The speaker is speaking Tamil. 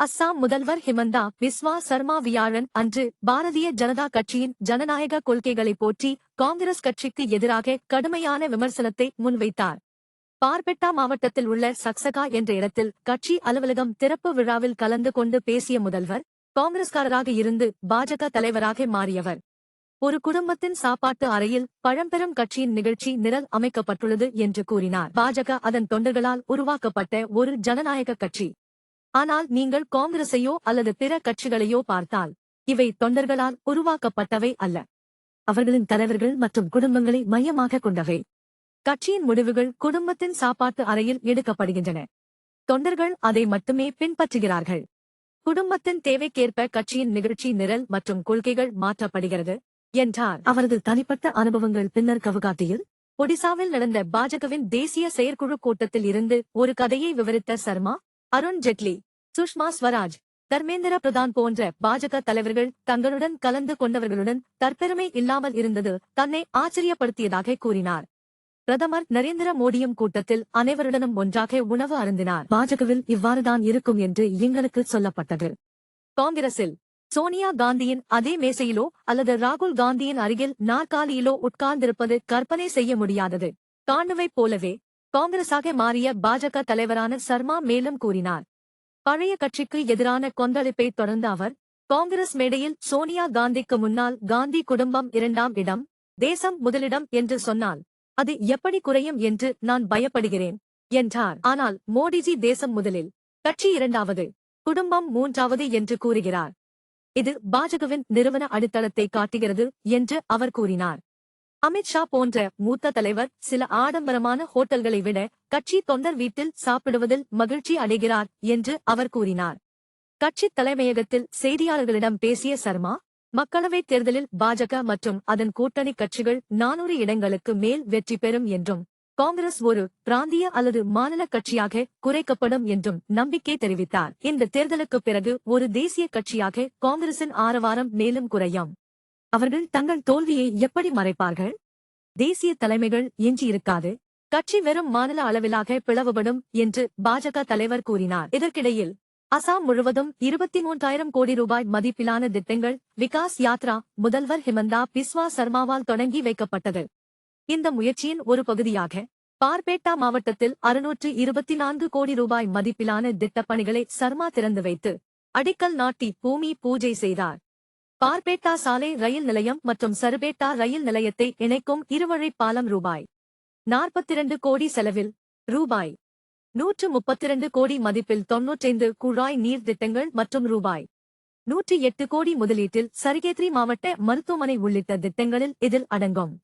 அஸ்ஸாம் முதல்வர் ஹிமந்தா விஸ்வா சர்மா வியாழன் அன்று பாரதிய ஜனதா கட்சியின் ஜனநாயக கொள்கைகளை போற்றி காங்கிரஸ் கட்சிக்கு எதிராக கடுமையான விமர்சனத்தை முன்வைத்தார். பார்பெட்டா மாவட்டத்தில் உள்ள சக்சகா என்ற இடத்தில் கட்சி அலுவலகம் திறப்பு விழாவில் கலந்து கொண்டு பேசிய முதல்வர் காங்கிரஸ்காரராக இருந்து பாஜக தலைவராக மாறியவர். ஒரு குடும்பத்தின் சாப்பாட்டு அறையில் பழம்பெரும் கட்சியின் நிகழ்ச்சி நிரல் அமைக்கப்பட்டுள்ளது என்று கூறினார். பாஜக அதன் தொண்டர்களால் உருவாக்கப்பட்ட ஒரு ஜனநாயக கட்சி. ஆனால் நீங்கள் காங்கிரஸையோ அல்லது பிற கட்சிகளையோ பார்த்தால் இவை தொண்டர்களால் உருவாக்கப்பட்டவை அல்ல. அவர்களின் தலைவர்கள் மற்றும் குடும்பங்களை மையமாக கொண்டவை. கட்சியின் முடிவுகள் குடும்பத்தின் சாப்பாட்டு அறையில் எடுக்கப்படுகின்றன. தொண்டர்கள் அதை மட்டுமே பின்பற்றுகிறார்கள். குடும்பத்தின் தேவைக்கேற்ப கட்சியின் நிகழ்ச்சி நிரல் மற்றும் கொள்கைகள் மாற்றப்படுகிறது என்றார். அவரது தனிப்பட்ட அனுபவங்கள் பின்னர் கவுகாத்தியில் ஒடிசாவில் நடந்த பாஜகவின் தேசிய செயற்குழு கூட்டத்தில் இருந்து ஒரு கதையை விவரித்த சர்மா அருண் ஜெட்லி சுஷ்மா ஸ்வராஜ் தர்மேந்திர பிரதான் போன்ற பாஜக தலைவர்கள் தங்களுடன் கலந்து கொண்டவர்களுடன் தற்பெருமை இல்லாமல் இருந்தது தன்னை ஆச்சரியப்படுத்தியதாக கூறினார். பிரதமர் நரேந்திர மோடியும் கூட்டத்தில் அனைவருடனும் ஒன்றாக உணவு அருந்தினார். பாஜகவில் இவ்வாறுதான் இருக்கும் என்று எங்களுக்கு சொல்லப்பட்டது. காங்கிரசில் சோனியா காந்தியின் அதே மேசையிலோ அல்லது ராகுல் காந்தியின் அருகில் நாற்காலியிலோ உட்கார்ந்திருப்பது கற்பனை செய்ய முடியாதது. காணுவைப் போலவே காங்கிரஸாக மாறிய பாஜக தலைவரான சர்மா மேலும் கூறினார். பழைய கட்சிக்கு எதிரான கொந்தளிப்பை தொடர்ந்த அவர் காங்கிரஸ் மேடையில் சோனியா காந்திக்கு முன்னால் காந்தி குடும்பம் இரண்டாம் இடம் தேசம் முதலிடம் என்று சொன்னால் அது எப்படி குறையும் என்று நான் பயப்படுகிறேன் என்றார். ஆனால் மோடிஜி தேசம் முதலில் கட்சி இரண்டாவது குடும்பம் மூன்றாவது என்று கூறுகிறார். இது பாஜகவின் நிறுவன அடித்தளத்தை காட்டுகிறது என்று அவர் கூறினார். அமித்ஷா போன்ற மூத்த தலைவர் சில ஆடம்பரமான ஹோட்டல்களை விட கட்சி தொண்டர் வீட்டில் சாப்பிடுவதில் மகிழ்ச்சி அடைகிறார் என்று அவர் கூறினார். கட்சி தலைமையகத்தில் செய்தியாளர்களிடம் பேசிய சர்மா மக்களவைத் தேர்தலில் பாஜக மற்றும் அதன் கூட்டணி கட்சிகள் நானூறு இடங்களுக்கு மேல் வெற்றி பெறும் என்றும் காங்கிரஸ் ஒரு பிராந்திய அல்லது மாநில கட்சியாக குறைக்கப்படும் என்றும் நம்பிக்கை தெரிவித்தார். இந்த தேர்தலுக்குப் பிறகு ஒரு தேசிய கட்சியாக காங்கிரசின் ஆரவாரம் மேலும் குறையும். அவர்கள் தங்கள் தோல்வியை எப்படி மறைப்பார்கள்? தேசிய தலைமைகள் எஞ்சியிருக்காது கட்சி வெறும் மாநில அளவிலாக பிளவுபடும் என்று பாஜக தலைவர் கூறினார். இதற்கிடையில் அசாம் முழுவதும் இருபத்தி மூன்றாயிரம் கோடி ரூபாய் மதிப்பிலான திட்டங்கள் விகாஸ் யாத்ரா முதல்வர் ஹிமந்தா பிஸ்வா சர்மாவால் தொடங்கி வைக்கப்பட்டது. இந்த முயற்சியின் ஒரு பகுதியாக பார்பேட்டா மாவட்டத்தில் அறுநூற்று இருபத்தி நான்கு கோடி ரூபாய் மதிப்பிலான திட்டப்பணிகளை சர்மா திறந்து வைத்து அடிக்கல் நாட்டி பூமி பூஜை செய்தார். பார்பேட்டா சாலை ரயில் நிலையம் மற்றும் சருபேட்டா ரயில் நிலையத்தை இணைக்கும் இருவழி பாலம் ரூபாய் நாற்பத்திரண்டு கோடி செலவில் ரூபாய் நூற்று முப்பத்திரண்டு கோடி மதிப்பில் தொன்னூற்றைந்து குழாய் நீர் திட்டங்கள் மற்றும் ரூபாய் நூற்றி எட்டு கோடி முதலீட்டில் சரிகேத்ரி மாவட்ட மருத்துவமனை உள்ளிட்ட திட்டங்களில் இதில் அடங்கும்.